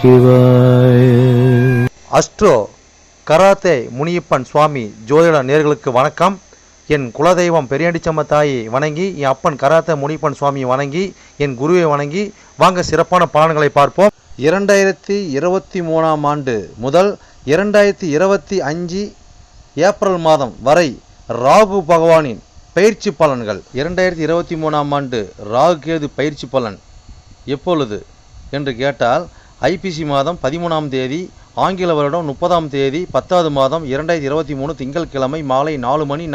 சிவாய. Astro karate Muniyappan சுவாமி ஜோதிட நேர்களுக்கு வணக்கம். என் குலதெய்வம் பெரியாண்டிச்சம்ம தாயை வணங்கி என் அப்பன் கராத்தே முனியப்பன் சுவாமியை வணங்கி என் குருவை வணங்கி வாங்க சிறப்பான பலன்களை பார்ப்போம். இரண்டாயிரத்தி இருபத்தி மூணாம் ஆண்டு முதல் இரண்டாயிரத்தி இருபத்தி அஞ்சு ஏப்ரல் மாதம் வரை ராகு பகவானின் பயிற்சி பலன்கள். இரண்டாயிரத்தி இருபத்தி மூணாம் ஆண்டு ராகு கேது பயிற்சி பலன் எப்பொழுது? என்று கேட்டால் ஐபிசி மாதம் பதிமூணாம் தேதி ஆங்கில வருடம் முப்பதாம் தேதி பத்தாவது மாதம் இரண்டாயிரத்தி இருபத்தி மூணு திங்கட்கிழமை மாலை நாலு மணி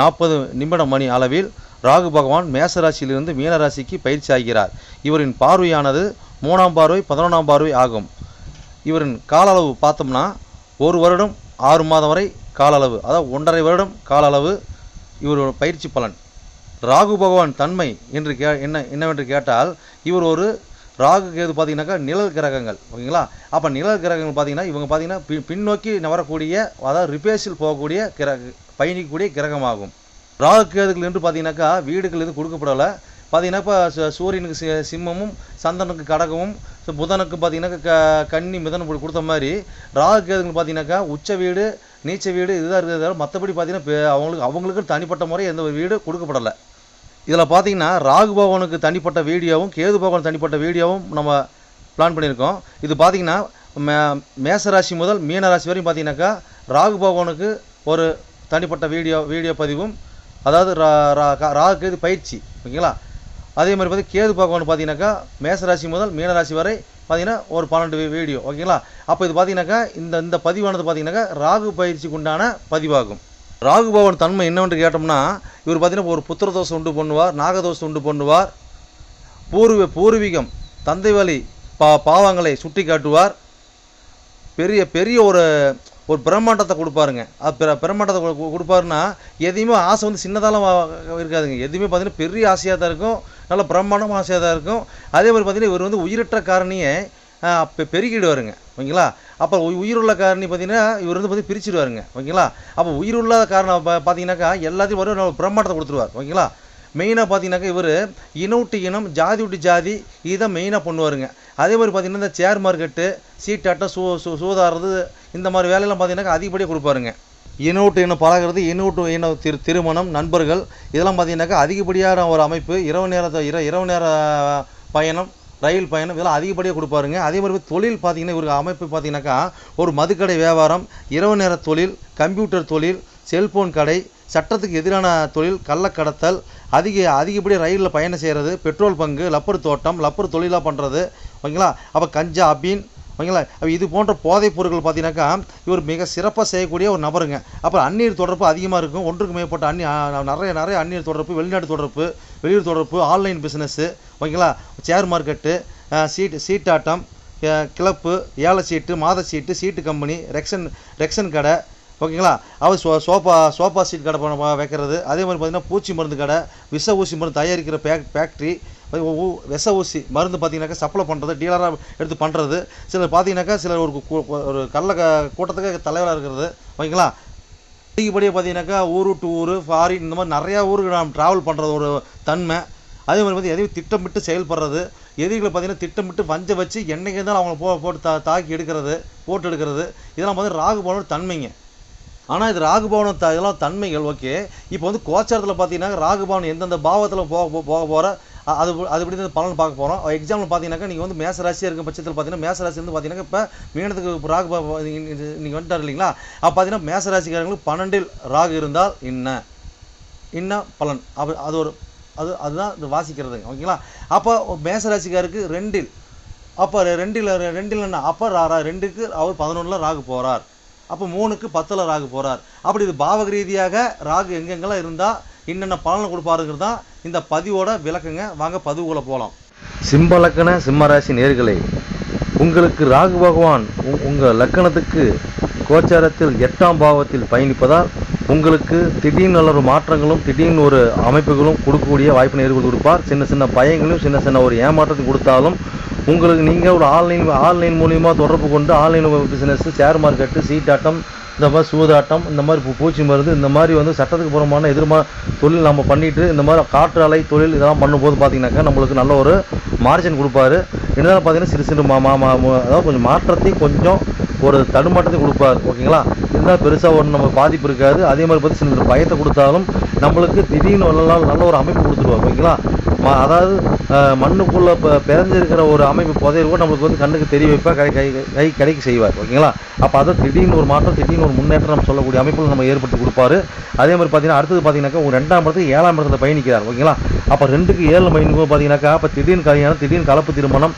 நாற்பது நிமிடம் மணி அளவில் ராகு பகவான் மேசராசியிலிருந்து மீனராசிக்கு பயிற்சி ஆகிறார். இவரின் பார்வையானது மூணாம் பார்வை பதினொன்றாம் பார்வை ஆகும். இவரின் கால அளவு பார்த்தோம்னா ஒரு வருடம் ஆறு மாதம் வரை கால அளவு அதாவது ஒன்றரை வருடம் கால அளவு இவரோட பயிற்சி பலன். ராகு பகவான் தன்மை என்று கே என்ன என்னவென்று கேட்டால் இவர் ஒரு ராகு கேது பார்த்தீங்கன்னாக்கா நிழல் கிரகங்கள் ஓகேங்களா? அப்போ நிழல் கிரகங்கள் பார்த்தீங்கன்னா இவங்க பார்த்தீங்கன்னா பி பின்னோக்கி நவரக்கூடிய அதாவது ரிப்பேர்ஸில் போகக்கூடிய கிரக பயணிக்கக்கூடிய கிரகமாகும். ராகு கேதுகள் என்று பார்த்தீங்கன்னாக்கா வீடுகள் எதுவும் கொடுக்கப்படலை. பார்த்தீங்கன்னா இப்போ சூரியனுக்கு சி- சிம்மமும் சந்திரனுக்கு கடகமும் ஸோ புதனுக்கு பார்த்தீங்கன்னா க கன்னி மிதனம் கொடுத்த மாதிரி ராகு கேதுகள் பார்த்தீங்கன்னாக்கா உச்ச வீடு நீச்ச வீடு இதுதான் இருக்கிறது மற்றபடி பார்த்தீங்கன்னா அவங்களுக்கு அவங்களுக்கு தனிப்பட்ட முறை எந்த ஒரு வீடு கொடுக்கப்படலை. இதில் பார்த்தீங்கன்னா ராகு பகவானுக்கு தனிப்பட்ட வீடியோவும் கேது பகவான் தனிப்பட்ட வீடியோவும் நம்ம பிளான் பண்ணியிருக்கோம். இது பார்த்தீங்கன்னா மே மேசராசி முதல் மீனராசி வரையும் பார்த்தீங்கன்னாக்கா ராகு பகவானுக்கு ஒரு தனிப்பட்ட வீடியோ வீடியோ பதிவும் அதாவது ரா- ரா- கா- ராகு கேது பயிற்சி ஓகேங்களா? அதே மாதிரி பார்த்து கேது பகவான் பார்த்தீங்கன்னாக்கா மேசராசி முதல் மீனராசி வரை பார்த்தீங்கன்னா ஒரு பன்னெண்டு வீடியோ ஓகேங்களா? அப்போ இது பார்த்தீங்கன்னாக்கா இந்த இந்த பதிவானது பார்த்தீங்கன்னாக்கா ராகு பயிற்சிக்கு உண்டான பதிவாகும். ராகுபவன் தன்மை என்னவென்று கேட்டோம்னா இவர் பார்த்தீங்கன்னா ஒரு புத்திர தோஷம் உண்டு பண்ணுவார் நாகதோஷம் உண்டு பண்ணுவார். பூர்வ பூர்வீகம் தந்தை வழி பா பாவங்களை சுட்டி காட்டுவார். பெரிய பெரிய ஒரு ஒரு பிரம்மாண்டத்தை கொடுப்பாருங்க. அது பிர பிரம்மாண்டத்தை கொடு- கொடுப்பாருன்னா எதையுமே ஆசை வந்து சின்னதாலாம் இருக்காதுங்க. எதுவுமே பார்த்தீங்கன்னா பெரிய ஆசையாக தான் இருக்கும். நல்ல பிரம்மாண்டமாக ஆசையாக தான் இருக்கும். அதே மாதிரி பார்த்தீங்கன்னா இவர் வந்து உயிரற்ற காரணியை பெருகிடுவாருங்க ஓகேங்களா? அப்போ உயிருள்ள காரணி பார்த்தீங்கன்னா இவர் வந்து பார்த்து பிரிச்சிடுவாருங்க ஓகேங்களா? அப்போ உயிருள்ள காரணம் பார்த்தீங்கன்னாக்கா எல்லாத்தையும் வரும் பிரம்மாண்டத்தை கொடுத்துருவார். ஓகேங்களா? மெயினாக பார்த்தீங்கன்னாக்கா இவர் இன விட்டு இனம் ஜாதி விட்டு ஜாதி இதை மெயினாக பண்ணுவாருங்க. அதே மாதிரி பார்த்தீங்கன்னா இந்த சேர் மார்க்கெட்டு சீட்டாட்டம் சூ சூ சூதாடுறது இந்த மாதிரி வேலையெல்லாம் பார்த்தீங்கன்னாக்கா அதிகப்படியாக கொடுப்பாருங்க. இனம் இனம் பழகிறது இனவுட்டு இன திரு திருமணம் நண்பர்கள் இதெல்லாம் பார்த்தீங்கன்னாக்கா அதிகப்படியான ஒரு அமைப்பு. இரவு நேரத்தை இர இரவு நேர பயணம் ரயில் பயணம் இதெல்லாம் அதிகப்படியாக கொடுப்பாருங்க. அதே மாதிரி தொழில் பார்த்தீங்கன்னா இவருக்கு அமைப்பு பார்த்தீங்கன்னாக்கா ஒரு மதுக்கடை வியாபாரம் இரவு நேர தொழில் கம்ப்யூட்டர் தொழில் செல்போன் கடை சட்டத்துக்கு எதிரான தொழில் கள்ளக்கடத்தல் அதிக அதிகப்படியாக ரயிலில் பயணம் செய்கிறது பெட்ரோல் பங்கு லப்பர் தோட்டம் லப்பர் தொழிலாக பண்ணுறது ஓகேங்களா? அப்போ கஞ்சா அபீன் ஓகேங்களா? அப்போ இது போன்ற போதைப் பொருட்கள் பார்த்தீங்கன்னாக்கா இவர் மிக சிறப்பாக செய்யக்கூடிய ஒரு நபருங்க. அப்புறம் அந்நீர் தொடர்பு அதிகமாக இருக்கும். ஒன்றுக்கு மேற்பட்ட அந்நி நிறைய நிறைய அந்நீர் தொடர்பு வெளிநாடு தொடர்பு வெளியூர் தொடர்பு ஆன்லைன் பிஸ்னஸ்ஸு ஓகேங்களா? ஷேர் மார்க்கெட்டு சீட் சீட்டாட்டம் கிளப்பு ஏல சீட்டு மாத சீட்டு சீட்டு கம்பெனி ரெக்ஷன் ரெக்ஷன் கடை ஓகேங்களா? அவர் சோ சோஃபா சோஃபா சீட் கடை பண்ண வைக்கிறது. அதே மாதிரி பார்த்தீங்கன்னா பூச்சி மருந்து கடை விஷ ஊசி மருந்து தயாரிக்கிற பேக் ஃபேக்ட்ரி விஷ ஊசி மருந்து பார்த்தீங்கன்னாக்கா சப்ளை பண்ணுறது டீலராக எடுத்து பண்ணுறது சிலர் பார்த்தீங்கன்னாக்கா சிலர் ஒரு ஒரு கள்ள கூட்டத்துக்கு தலைவராக இருக்கிறது. ஓகேங்களா? அதிகப்படியாக பார்த்தீங்கன்னாக்கா ஊர் டு ஊர் ஃபாரின் இந்த மாதிரி நிறையா ஊருக்கு நாம் ட்ராவல் பண்ணுறது ஒரு தன்மை. அதே மாதிரி வந்து எதையும் திட்டமிட்டு செயல்படுறது எதிரிகளை பார்த்தீங்கன்னா திட்டமிட்டு வஞ்ச வச்சு என்னைக்கு இருந்தாலும் அவங்கள போ போட்டு தா தாக்கி எடுக்கிறது போட்டு எடுக்கிறது. இதெல்லாம் வந்து ராகுபவனோட தன்மைங்க. ஆனால் இது ராகுபவனம் த இதெல்லாம் தன்மைகள் ஓகே. இப்போ வந்து கோச்சாரத்தில் பார்த்தீங்கன்னா ராகுபவன் எந்தெந்த பாவத்தில் போக போக போகிற அது அது இப்படி பலன் பார்க்க போகிறோம் எக்ஸாம்பிள் பார்த்தீங்கன்னாக்கா நீங்கள் வந்து மேசராசியாக இருக்கும் பட்சத்தில் பார்த்தீங்கன்னா மேசராசி வந்து பார்த்தீங்கன்னா இப்போ மீனத்துக்கு ராகு நீங்கள் வந்துட்டார் இல்லைங்களா? அப்போ பார்த்தீங்கன்னா மேசராசிக்காரங்களுக்கு பன்னெண்டில் ராகு இருந்தால் என்ன? என்ன பலன்? அப்போ அது ஒரு அது அதுதான் இந்த வாசிக்கிறதுங்க ஓகேங்களா? அப்போ மேசராசிக்காருக்கு ரெண்டில். அப்போ ரெண்டில் ரெண்டில் என்ன? அப்போ ரா ரா- ரெண்டுக்கு அவர் பதினொன்றில் ராகு போகிறார் அப்போ மூணுக்கு பத்தில் ராகு போகிறார் அப்படி இது பாவக ரீதியாக ராகு எங்கெங்கெல்லாம் இருந்தால் என்னென்ன பலனை கொடுப்பாருங்கிறது தான் இந்த பதிவோட விளக்குங்க. வாங்க பதிவுக்குள்ளே போகலாம் சிம்ம லக்கண சிம்மராசி நேர்களே உங்களுக்கு ராகு பகவான் உங்கள் லக்கணத்துக்கு கோச்சாரத்தில் எட்டாம் பாவத்தில் பயணிப்பதால் உங்களுக்கு திடீர்னு நல்ல ஒரு மாற்றங்களும் திடீர்னு ஒரு அமைப்புகளும் கொடுக்கக்கூடிய வாய்ப்பினை ஏற்படுத்தி கொடுப்பார். சின்ன சின்ன பயங்களையும் சின்ன சின்ன ஒரு ஏமாற்றத்தை கொடுத்தாலும் உங்களுக்கு நீங்கள் ஒரு ஆன்லைன் ஆன்லைன் மூலியமாக தொடர்பு கொண்டு ஆன்லைன் பிஸ்னஸ் ஷேர் மார்க்கெட்டு சீட்டாட்டம் இந்த மாதிரி சூதாட்டம் இந்த மாதிரி பூச்சி மருந்து இந்த மாதிரி வந்து சட்டத்துக்கு புறமான எதிர்மா தொழில் நம்ம பண்ணிட்டு இந்த மாதிரி காற்று அலை தொழில் இதெல்லாம் பண்ணும்போது பார்த்தீங்கன்னாக்கா நம்மளுக்கு நல்ல ஒரு மார்ஜின் கொடுப்பாரு. இருந்தாலும் பார்த்தீங்கன்னா சிறு சிறு மா மா மா- மா- அதாவது கொஞ்சம் மாற்றத்தை கொஞ்சம் ஒரு தடுமாற்றத்தை கொடுப்பார். ஓகேங்களா? இருந்தால் பெருசாக ஒன்று நம்ம பாதிப்பு இருக்காது. அதே மாதிரி பார்த்து சின்ன பயத்தை கொடுத்தாலும் நம்மளுக்கு திடீர்னு நல்ல நல்ல ஒரு அமைப்பு கொடுத்துருவாங்க. ஓகேங்களா? ம- அதாவது மண்ணுக்குள்ளே இப்போ பிறந்திருக்கிற ஒரு அமைப்பு புதையல் கூட நம்மளுக்கு வந்து கண்ணுக்கு தெரிய வைப்பா கை கை கை கிடைக்க செய்வார். ஓகேங்களா? அப்போ அதை திடீர்னு ஒரு மாற்றம் திடீர்னு ஒரு முன்னேற்றம் நம்ம சொல்லக்கூடிய அமைப்புகள் நம்ம ஏற்படுத்தி கொடுப்பாரு. அதே மாதிரி பார்த்தீங்கன்னா அடுத்தது பார்த்தீங்கன்னாக்கா ஒரு ரெண்டாம் இடத்துக்கு ஏழாம் இடத்துல பயணிக்கிறார். ஓகேங்களா? அப்போ ரெண்டுக்கு ஏழு மைனுக்கும் பார்த்தீங்கன்னாக்கா அப்போ திடீர்னு கல்யாணம் திடீர்னு கலப்பு திருமணம்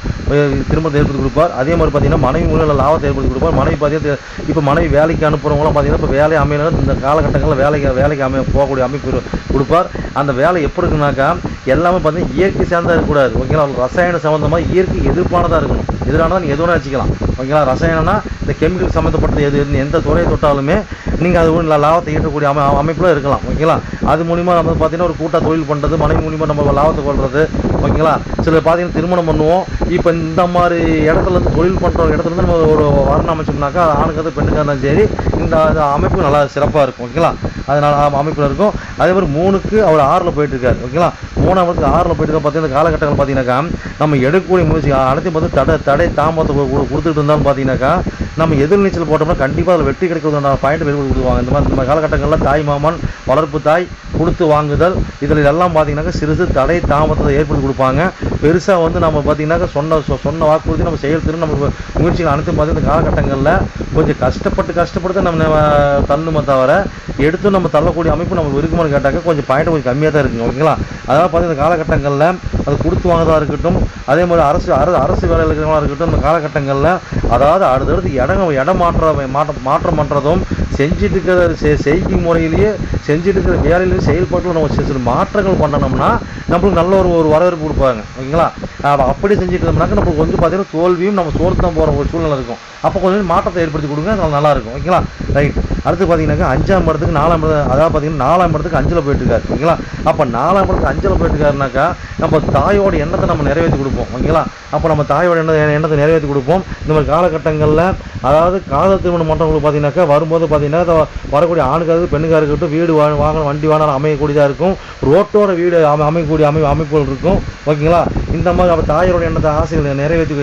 திருமணத்தை ஏற்படுத்தி கொடுப்பார். அதே மாதிரி பார்த்தீங்கன்னா மனைவி மூலம் லாபத்தை ஏற்படுத்தி கொடுப்பார். மனைவி பார்த்தீங்கன்னா இப்போ மனைவி வேலைக்கு அனுப்புகிறவங்களாம் பார்த்தீங்கன்னா இப்போ வேலை அமையணும் இந்த காலகட்டங்களில் வேலைக்கு வேலைக்கு அமைய போகக்கூடிய அமைப்பு கொடுப்பார். அந்த வேலை எப்படி இருக்குனாக்கா எல்லாமே பார்த்தீங்கன்னா இயற்கை சார்ந்தா இருக்கக்கூடாது. ஓகேங்களா? ரசாயன சம்மந்தமாக இயற்கை எதிர்ப்பானதாக இருக்கணும். எதிரானதாக நீங்கள் எதுவும் வச்சுக்கலாம். ஓகேங்களா? ரசாயனம்னா இந்த கெமிக்கல் சம்மந்தப்பட்டது எது எந்த துறையை தொட்டாலுமே நீங்கள் அது ஒன்று லாபத்தை ஈட்டக்கூடிய அமை அமைப்பில் இருக்கலாம். ஓகேங்களா? அது மூலிமா நம்ம பார்த்தீங்கன்னா ஒரு கூட்டாக தொழில் பண்ணுறது மனைவி மூலிமா நம்ம லாபத்தை கொள்வது ஓகேங்களா? சிலர் பார்த்தீங்கன்னா திருமணம் பண்ணுவோம். இப்போ இந்த மாதிரி இடத்துல இருந்து தொழில் பண்ணுற இடத்துல இருந்து நம்ம ஒரு வரணம் அமைச்சோம்னாக்கா அது ஆணுக்கு அது இருந்தாலும் சரி இந்த அமைப்பு நல்லா சிறப்பாக இருக்கும். ஓகேங்களா? அதனால் அமைப்பில் இருக்கும். அதே மாதிரி மூணுக்கு அவர் ஆறில் போயிட்டுருக்காரு ஓகேங்களா? மூணாவதுக்கு ஆறில் போயிட்டு பார்த்தீங்கன்னா காலகட்டங்கள் பார்த்தீங்கன்னாக்கா நம்ம எடுக்கக்கூடிய முயற்சி அனைத்தையும் பார்த்து தடை தடை தாமதத்தை கொடுத்துட்டு இருந்தாலும் பார்த்தீங்கன்னாக்கா நம்ம எதிர்நீச்சல் போட்டோம்னா கண்டிப்பாக அதில் வெற்றி கிடைக்கிறது பாயிண்ட் வெளியே கொடுத்துருவாங்க. இந்த மாதிரி இந்த மாதிரி காலகட்டங்களில் தாய் மாமன் வளர்ப்பு தாய் கொடுத்து வாங்குதல். இதில் எல்லாம் பார்த்தீங்கன்னாக்கா சிறு தடை தாமதத்தை ஏற்படுத்தி கொடுப்பாங்க. பெருசாக வந்து நம்ம பார்த்தீங்கன்னாக்கா சொன்ன சொ- சொன்ன வாக்குறுதி நம்ம செயல்திறன் நம்ம முயற்சிகள் அனைத்தும் பார்த்தீங்கன்னா காலகட்டங்களில் கொஞ்சம் கஷ்டப்பட்டு கஷ்டப்பட்டு நம்ம தள்ளணுமே தள்ளுமே தவிர எடுத்து நம்ம தள்ளக்கூடிய அமைப்பு நம்ம இருக்குமான்னு கேட்டாக்க கொஞ்சம் பாயிண்ட் கொஞ்சம் கம்மியாக தான் இருக்குங்க ஓகேங்களா? அதாவது பார்த்தீங்கன்னா இந்த காலகட்டங்களில் அது கொடுத்து வாங்குறதா இருக்கட்டும் அதே மாதிரி அரசு அரசு அரசு வேலையில் இருக்கிறவங்களா இருக்கட்டும் இந்த காலகட்டங்களில் அதாவது அடுத்தடுத்து இடம் இடம் மாற்ற மாற்றம் மாற்றம் பண்ணுறதும் செஞ்சுட்டு இருக்கிற செ- செய்கை முறையிலேயே செஞ்சுட்டு இருக்கிற வேலையிலேயே செயல்பாட்டில் நம்ம சில சில மாற்றங்கள் பண்ணணும்னா நம்மளுக்கு நல்ல ஒரு ஒரு வரவேற்பு கொடுப்பாங்க. ஓகேங்களா? அப்போ அப்படி செஞ்சுட்டு இருந்தோம்னாக்க நம்மளுக்கு வந்து பார்த்தீங்கன்னா தோல்வியும் நம்ம சோர்த்து தான் போகிற ஒரு சூழ்நிலை இருக்கும். அப்போ கொஞ்சம் மாற்றத்தை ஏற்படுத்தி கொடுங்க அது நல்லாயிருக்கும் ஓகேங்களா? ரைட் அடுத்து பார்த்தீங்கன்னாக்கா அஞ்சாம் இடத்துக்கு நாலாம் இடம் அதாவது பார்த்தீங்கன்னா நாலாம் இடத்துக்கு அஞ்சில் போயிட்டுருக்காரு. ஓகேங்களா? அப்போ நாலாம் இடத்துக்கு அஞ்சில் போயிட்டுருக்காருனாக்கா நம்ம தாயோட எண்ணத்தை நம்ம நிறைவேற்றி கொடுப்போம். ஓகேங்களா? அப்போ நம்ம தாயோட எண்ண எண்ணத்தை நிறைவேற்றி கொடுப்போம். இந்த மாதிரி காலகட்டங்களில் அதாவது காதல் திருமணம் பண்ணுறவங்களுக்கு பார்த்தீங்கன்னாக்கா வரும்போது பார்த்தீங்கன்னா வரக்கூடிய ஆணுக்காருக்கு பெண்ணுக்காக இருக்கட்டும் வீடு வா வாகனம் வண்டி வாகனம் அமையக்கூடியதாக இருக்கும். ரோட்டோட வீடு அமை அமைக்கக்கூடிய அமை அமைப்புகள் இருக்கும். ஓகேங்களா? இந்த மாதிரி நம்ம தாயாரோட எண்ணத்தை ஆசைகள் நிறைவேற்றி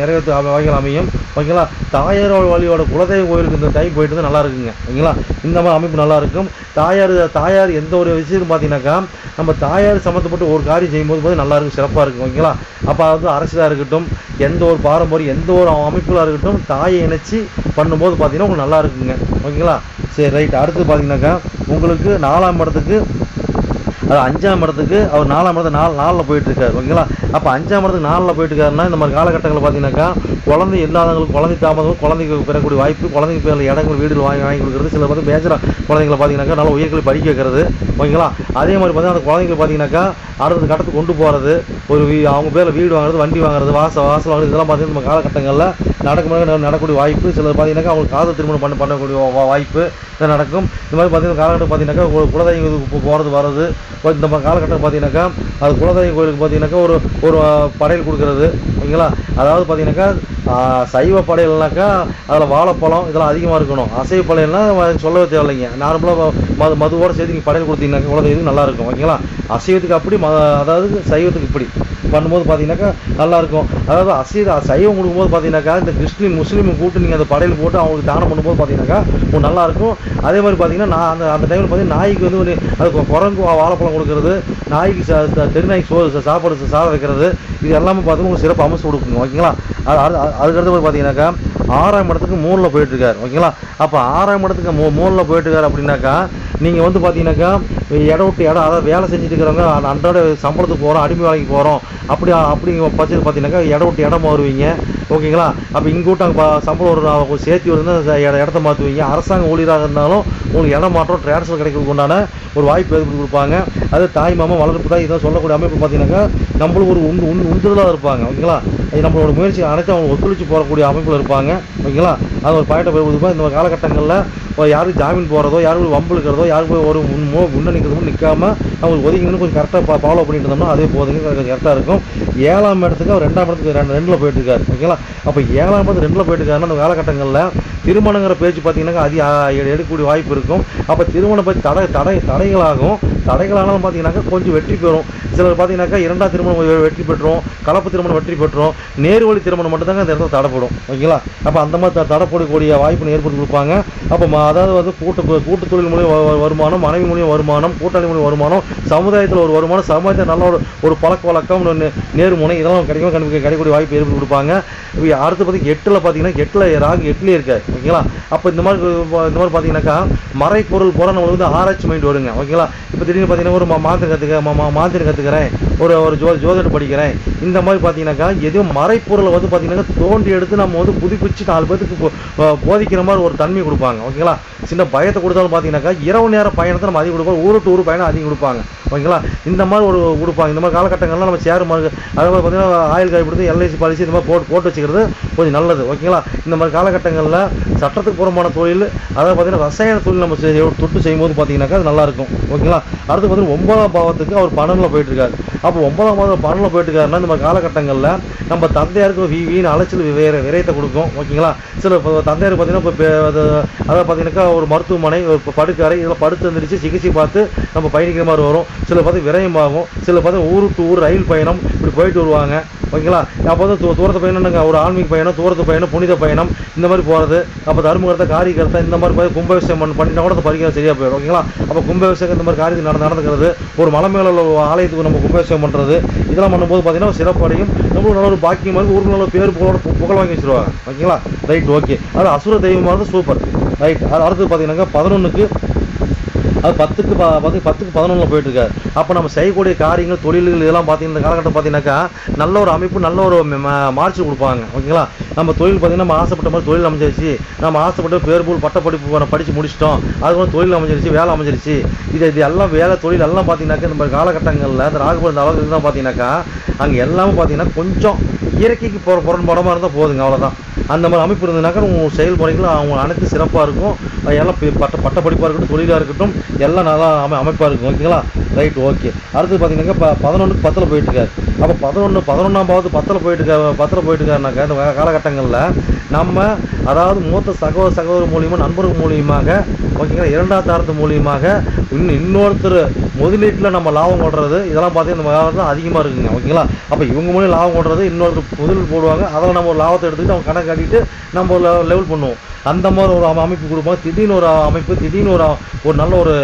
நிறைவேற்ற வகைகள் அமையும். ஓகேங்களா? தாயாரோட வழியோட குலதெய்வ கோயிலுக்கு இந்த டைம் போயிட்டு வந்து நல்லா இருக்குங்க. ஓகேங்களா? இந்த மாதிரி அமைப்பு நல்லா இருக்கும். தாயார் தாயார் எந்த ஒரு விஷயம் பார்த்தீங்கன்னாக்கா நம்ம தாயார் சம்மந்தப்பட்டு ஒரு காரியம் செய்யும்போது போது நல்லா இருக்கும் சிறப்பாக இருக்கும். ஓகேங்களா? அப்போ அது அரசியலாக இருக்கட்டும் எந்த ஒரு பாரம்பரியம் எந்த ஒரு அமைப்புகளாக இருக்கட்டும் தாயை இணைச்சி பண்ணும்போது பார்த்தீங்கன்னா உங்களுக்கு நல்லா இருக்குங்க. ஓகேங்களா? சரி ரைட் அடுத்து பார்த்தீங்கன்னாக்கா உங்களுக்கு நாலாம் இடத்துக்கு அது அஞ்சாம் இடத்துக்கு அவர் நாலாம் இடத்துக்கு நாலு நாலில் போயிட்டுருக்காரு. ஓகேங்களா? அப்போ அஞ்சாம் இடத்துக்கு நாலில் போயிட்டுருக்காருன்னா இந்த மாதிரி காலகட்டங்களில் பார்த்தீங்கன்னாக்கா குழந்தை இல்லாதவங்களுக்கு குழந்தை தாமதம் குழந்தைக்கு பெறக்கூடிய வாய்ப்பு குழந்தைக்கு பேரில் இடங்கள் வீடுகள் வாங்கி வாங்கி கொடுக்குறது சில வந்து மேஜராக குழந்தைங்களை பார்த்தீங்கன்னாக்கா நல்ல உயர்களை படிக்க வைக்கிறது. ஓகேங்களா? அதே மாதிரி பார்த்தீங்கன்னா அந்த குழந்தைங்களை பார்த்தீங்கன்னாக்கா அடுத்த கட்டத்துக்கு கொண்டு போகிறது ஒரு வீ அவங்க பேரில் வீடு வாங்குறது வண்டி வாங்குறது வாச வாசல் வாங்குறது இதெல்லாம் பார்த்தீங்கன்னா நம்ம காலகட்டங்களில் நடக்கும் நடக்கக்கூடிய வாய்ப்பு சிலர் பார்த்தீங்கன்னாக்கா அவங்களுக்கு காதல் திருமணம் பண்ண பண்ணக்கூடிய வாய்ப்பு இது நடக்கும். இந்த மாதிரி பார்த்தீங்கன்னா காலகட்டம் பார்த்தீங்கன்னாக்கா ஒரு குலதெய்வம் போகிறது வர்றது. இப்போ இந்த மாதிரி காலகட்டம் பார்த்தீங்கன்னாக்கா அது குலதெய்வம் கோயிலுக்கு பார்த்தீங்கன்னாக்கா ஒரு ஒரு படையல் கொடுக்கறது. ஓகேங்களா? அதாவது பார்த்தீங்கன்னாக்கா சைவ படையல்னாக்கா அதில் வாழைப்பழம் இதெல்லாம் அதிகமாக இருக்கணும். அசைவ படையல்னால் சொல்லவே தேவையில்லைங்க. நார்மலாக மது மதுவோட சேர்த்து நீங்கள் படையல் கொடுத்தீங்கன்னாக்கா குலதெய்வத்துக்கு நல்லா இருக்கும். ஓகேங்களா? அசைவத்துக்கு அப்படி ம அதாவது சைவத்துக்கு இப்படி. பண்ணும்போது பார்த்தீங்கன்னாக்கா நல்லாயிருக்கும் அதாவது அசைவ சைவம் கொடுக்கும்போது பார்த்தீங்கன்னாக்கா இந்த கிறிஸ்டின் முஸ்லீம் கூட்டு நீங்கள் அந்த படையல் போட்டு அவங்களுக்கு தானம் பண்ணும்போது பார்த்தீங்கன்னாக்கா உங்களுக்கு நல்லா இருக்கும். அதே மாதிரி பார்த்தீங்கன்னா நான் அந்த அந்த டைமில் பார்த்தீங்கன்னா நாய்க்கு வந்து ஒரு அது குரங்கு வாழைப்பழம் கொடுக்குறது நாய்க்கு சா சா- தெருநாய்க்கு சாப்பாடு சாதம் வைக்கிறது இது எல்லாமே பார்த்தீங்கன்னா உங்களுக்கு சிறப்பு அம்சம் கொடுக்குங்க ஓகேங்களா? அது அது- அதுக்கடுத்து போய் பார்த்தீங்கன்னாக்கா ஆறாம் இடத்துக்கு மூணில் போயிட்டுருக்காரு ஓகேங்களா? அப்போ ஆறாம் இடத்துக்கு மூ மூணில் போயிட்டுருக்காரு அப்படின்னாக்கா நீங்கள் வந்து பார்த்தீங்கன்னாக்கா இடம் விட்டு இடம் அதாவது வேலை செஞ்சுட்டு இருக்கிறவங்க அன்றாட சம்பளத்துக்கு போகிறோம் அடிமை வேலைக்கு போகிறோம் அப்படி அப்படிங்கிற பட்சத்தில் பார்த்தீங்கன்னாக்கா இடம் விட்டு இடம் மாறுவீங்க. ஓகேங்களா? அப்போ இங்கே விட்டு அங்கே சம்பளம் ஒரு நான் சேர்த்து வருதுன்னா இடத்த மாற்றுவீங்க அரசாங்க ஊழியராக இருந்தாலும் உங்களுக்கு இடம் மாற்றம் ட்ரான்ஸ்ஃபர் கிடைக்கிறதுக்கு உண்டான ஒரு வாய்ப்பு ஏற்படுத்தி கொடுப்பாங்க. அது தாய் மாமா வளர்ப்பு தான் இதான் சொல்லக்கூடிய அமைப்பு பார்த்தீங்கன்னாக்கா நம்மளுக்கு ஒரு உண் உண் உந்துதலாக இருப்பாங்க. ஓகேங்களா? இது நம்மளோட முயற்சி அனைத்தும் அவங்க ஒத்துழைச்சு போகக்கூடிய அமைப்பில் இருப்பாங்க. ஓகேங்களா? அது ஒரு பாயிண்ட்டை போய் இந்த காலகட்டங்களில் யாருக்கு ஜாமீன் போகிறதோ யாருக்கு வம்பு இருக்கிறதோ யாருக்கு போய் ஒரு முன் மோ முன்ன நிற்கிறதும் நிற்காம அவங்களுக்கு ஒதுங்கின்னு கொஞ்சம் கரெக்டாக ஃபாலோ பண்ணிட்டு இருந்தோம்னா அதே போதுங்க கரெக்டாக இருக்கும். ஏழாம் இடத்துக்கு அவர் ரெண்டாம் இடத்துக்கு ரெண்டு ரெண்டில் போயிட்டு இருக்காரு ஓகேங்களா? அப்போ ஏழாம் இடத்துக்கு ரெண்டில் போயிட்டு இருக்காருன்னா அந்த காலகட்டங்களில் திருமணங்கிற பேச்சு பார்த்தீங்கன்னா அதி எடுக்கக்கூடிய வாய்ப்பு இருக்கும். அப்போ திருமணம் பற்றி தடை தடை தடைகளாகும். தடைகளானாலும் பார்த்தீங்கன்னாக்கா கொஞ்சம் வெற்றி பெறும். சிலர் பார்த்தீங்கன்னாக்கா இரண்டாம் திருமணம் வெற்றி பெற்றோம் கலப்பு திருமணம் வெற்றி பெற்றோம் நேர்வழி திருமணம் மட்டும்தாங்க அந்த இடத்துல தடைப்படும் ஓகேங்களா? அப்போ அந்த மாதிரி தடைப்படக்கூடிய வாய்ப்பு ஏற்படுத்தி கொடுப்பாங்க. அப்போ அதாவது வந்து கூட்டு கூட்டு தொழில் மூலியம் வருமானம் மனைவி மூலியம் வருமானம் கூட்டாளி மூலியம் வருமானம் சமுதாயத்தில் ஒரு வருமானம் சமுதாயத்தில் நல்ல ஒரு ஒரு பழக்க வழக்கம் நேர்முனை இதெல்லாம் கிடைக்கும் கண்டிப்பாக கிடைக்கக்கூடிய வாய்ப்பு ஏற்படுத்தி கொடுப்பாங்க. இப்போ அடுத்து பார்த்தீங்கன்னா எட்டில் பார்த்தீங்கன்னா எட்டில் ராகு எட்டில் இருக்காது ஓகேங்களா? அப்போ இந்த மாதிரி இந்த மாதிரி பார்த்தீங்கன்னாக்கா மறைப்பொருள் போகிற நம்மளுக்கு வந்து ஆராய்ச்சி மைண்ட் வருங்க. ஓகேங்களா? இப்போ திடீர்னு பார்த்தீங்கன்னா ஒரு மா- மாந்திரம் கற்றுக்க மாந்திரம் கற்றுக்கிறேன் ஒரு ஒரு ஜோ ஜோதிடம் படிக்கிறேன். இந்த மாதிரி பார்த்தீங்கன்னாக்கா எதுவும் மறைப்பொருளை வந்து பார்த்தீங்கன்னா தோண்டி எடுத்து நம்ம வந்து புதுப்பிச்சு நாலு பேத்துக்கு போதிக்கிற மாதிரி ஒரு தன்மை கொடுப்பாங்க. ஓகேங்களா சின்ன பயத்தை கொடுத்தாலும் பார்த்தீங்கன்னாக்கா இரவு நேர பயணத்தை நம்ம அதிகம் கொடுப்போம். ஊரு டு ஊர் பயணம் அதிகம் கொடுப்பாங்க. ஓகேங்களா இந்த மாதிரி ஒரு கொடுப்பாங்க. இந்த மாதிரி காலகட்டங்கள்லாம் நம்ம சேர் மாதிரி அதாவது பார்த்தீங்கன்னா ஆயில் காய்ப்படுது எல்ஐசி பாலிசி இந்த மாதிரி போட்டு போட்டு வச்சுக்கிறது கொஞ்சம் நல்லது. ஓகேங்களா இந்த மாதிரி காலகட்டங்களில் சட்டத்துக்கு புறமான தொழில் அதாவது பார்த்தீங்கன்னா ரசாயன தொழில் நம்ம தொட்டு செய்யும்போது பார்த்தீங்கன்னாக்கா அது நல்லாயிருக்கும் ஓகேங்களா அடுத்து பார்த்தீங்கன்னா ஒன்பதாம் பாவத்துக்கு அவர் பன்னெண்டில் போயிட்டு போயிட்டுருக்காரு. அப்போ ஒன்பதாம் மாதம் பன்னெண்டில் போயிட்டுருக்காருன்னா இந்த மாதிரி காலகட்டங்களில் நம்ம தந்தையாருக்கு வீ வீண் அலைச்சல் வேறு விரயத்தை கொடுக்கும். ஓகேங்களா? சில இப்போ தந்தையார் பார்த்தீங்கன்னா இப்போ அது அதாவது பார்த்தீங்கன்னாக்கா ஒரு மருத்துவமனை ஒரு படுக்கறை இதில் படுத்து வந்துருச்சு சிகிச்சை பார்த்து நம்ம பயணிக்கிற மாதிரி வரும். சில பார்த்து விரயமாகும். சில பார்த்து ஊருக்கு ஊர் ரயில் பயணம் இப்படி போயிட்டு வருவாங்க. ஓகேங்களா? அப்போ வந்து தூ- தூரத்து பயணம்னுங்க ஒரு ஆன்மீக பயணம் தூரத்து பயணம் புனித பயணம் இந்த மாதிரி போகிறது அப்போ தர்மகர்த்தா காரிகர்த்தா இந்த மாதிரி போய் கும்பாபிஷேகம் பண்ண பண்ணிட்டா கூட அந்த பரிகாரம் சரியாக போயிடும். ஓகேங்களா? அப்போ கும்பாபிஷேகம் இந்த மாதிரி காரியத்தை நடந்து நடந்துக்கிறது. ஒரு மலை மேலே உள்ள ஆலயத்துக்கு நம்ம கும்பாபிஷேகம் பண்ணுறது இதெல்லாம் பண்ணும்போது பார்த்தீங்கன்னா ஒரு சிறப்படையும் நம்மளும் நல்ல ஒரு பாக்கியம் மாதிரி ஊருக்கு நல்ல பேர் புகழோட புகழ் வாங்கி வச்சுருவாங்க. ஓகேங்களா? Right okay. அது அசுர தெய்வமாக சூப்பர். ரைட் அது அடுத்து பார்த்தீங்கன்னாக்கா பதினொன்றுக்கு அது பத்துக்கு ப- பத்து பத்துக்கு பதினொன்றில் போயிட்டு இருக்காரு அப்போ நம்ம செய்யக்கூடிய காரியங்கள் தொழில்கள் இதெல்லாம் பார்த்தீங்கன்னா இந்த காலகட்டம் பார்த்தீங்கன்னாக்கா நல்ல ஒரு அமைப்பு நல்ல ஒரு மார்ச் கொடுப்பாங்க. ஓகேங்களா? நம்ம தொழில் பார்த்தீங்கன்னா நம்ம ஆசைப்பட்ட மாதிரி தொழில் அமைஞ்சிருச்சு. நம்ம ஆசைப்பட்ட பேர்போல் பட்டப்படிப்பு பட்ட படிப்பு படித்து முடிச்சிட்டோம். அது கூட தொழில் அமைஞ்சிருச்சு வேலை அமைஞ்சிருச்சு. இது இது எல்லாம் வேலை தொழில் எல்லாம் பார்த்தீங்கன்னாக்கா நம்ம காலகட்டங்களில் அந்த ராகுபுரம் இந்த அளவுக்கு தான் பார்த்தீங்கன்னாக்கா அங்கே எல்லாமே பார்த்தீங்கன்னா கொஞ்சம் இயற்கைக்கு போகிற புறன்படமாக இருந்தால் போதுங்க அவ்வளோதான் அந்த மாதிரி அமைப்பு இருந்ததுனாக்கா உங்கள் செயல்முறைகள் அவங்க அனைத்து சிறப்பாக இருக்கும். எல்லாம் பட்ட பட்ட படிப்பாக இருக்கட்டும் தொழிலாக இருக்கட்டும் எல்லாம் நல்லா அமை அமைப்பாக இருக்கும். ஓகேங்களா? Right okay. அடுத்து பார்த்தீங்கன்னாக்கா இப்போ பதினொன்றுக்கு பத்தில் போயிட்டுருக்காரு. அப்போ பதினொன்று பதினொன்றாம் பத்தில் போயிட்டு பத்தில் போயிட்டுருக்காருனாக்கா இந்த காலகட்டங்களில் நம்ம அதாவது மூத்த சகோதர சகோதரர் மூலியமாக நண்பர்கள் மூலியமாக ஓகேங்களா இரண்டாம் தாரத்து மூலியமாக இன்னும் இன்னொருத்தர் முதலீட்டில் நம்ம லாபம் கொள்றது இதெல்லாம் பார்த்தீங்கன்னா இந்த காலத்தில் அதிகமாக இருக்குங்க ஓகேங்களா? அப்போ இவங்க மூலியம் லாபம் கொள்றது இன்னொருத்தர் முதலீடு போடுவாங்க அதில் நம்ம ஒரு லாபத்தை எடுத்துக்கிட்டு அவங்க கணக்கு காட்டிட்டு நம்ம லெவல் பண்ணுவோம். அந்த மாதிரி ஒரு அமைப்பு கொடுப்பாங்க திடீர்னு ஒரு அமைப்பு திடீர்னு ஒரு ஒரு நல்ல ஒரு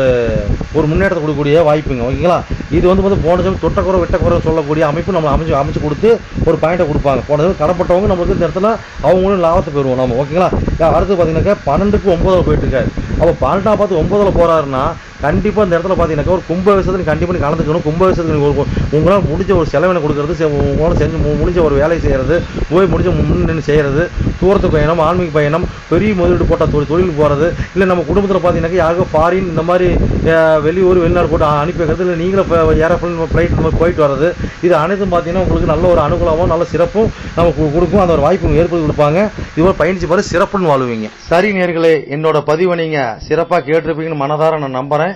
ஒரு முன்னேற்றத்தை கொடுக்கக்கூடிய வாய்ப்புங்க. ஓகேங்களா? இது வந்து வந்து போன சமயம் தொட்டக்குறை வெட்டக்குறை சொல்லக்கூடிய அமைப்பு நம்ம அமைச்சு அமைச்சு கொடுத்து ஒரு பாயிண்ட்டை கொடுப்பாங்க. போன சமயம் கடப்பட்டவங்க நம்மளுக்கு இந்த இடத்துல அவங்களும் லாபத்தை பெறுவோம் நம்ம ஓகேங்களா? அடுத்து பார்த்தீங்கன்னாக்கா பன்னெண்டுக்கு ஒம்பதில் போயிட்டு இருக்காரு அப்போ பன்னெண்டாம் பார்த்து ஒம்பதில் போகிறாருன்னா கண்டிப்பாக இந்த இடத்துல பார்த்தீங்கன்னாக்கா ஒரு கும்பாபிஷேகத்தில் கண்டிப்பாக நீ கலந்துக்கணும். கும்பாபிஷேகத்தில் உங்களால் முடிஞ்ச ஒரு செலவினை கொடுக்கறது செ- உங்களால் செஞ்சு முடிஞ்ச ஒரு வேலையை செய்கிறது போய் முடிஞ்ச முன்னு செய்கிறது தூரத்து பயணம் ஆன்மீக பயணம் பெரிய முதலீடு போட்ட தொழில் தொழில் போகிறது இல்லை நம்ம குடும்பத்தில் பார்த்தீங்கன்னாக்கா யாருக்கும் ஃபாரின் இந்த மாதிரி வெளியூர் வெளிநாடு போட்டு அனுப்பி வைக்கிறது இல்லை நீங்களும் ஏரோப்ளைன் ஃப்ளைட் நம்ம மாதிரி போயிட்டு வர்றது இது அனைத்தும் பார்த்தீங்கன்னா உங்களுக்கு நல்ல ஒரு அனுகூலமும் நல்ல சிறப்பும் நமக்கு கொடுக்கும். அந்த ஒரு வாய்ப்பு ஏற்படுத்தி கொடுப்பாங்க. இது பயணிச்சு பாரு சிறப்புன்னு வாழ்வீங்க. சரி நேர்களே என்னோட பதிவை நீங்கள் சிறப்பாக கேட்டிருப்பீங்கன்னு மனதார நான் நம்புறேன்.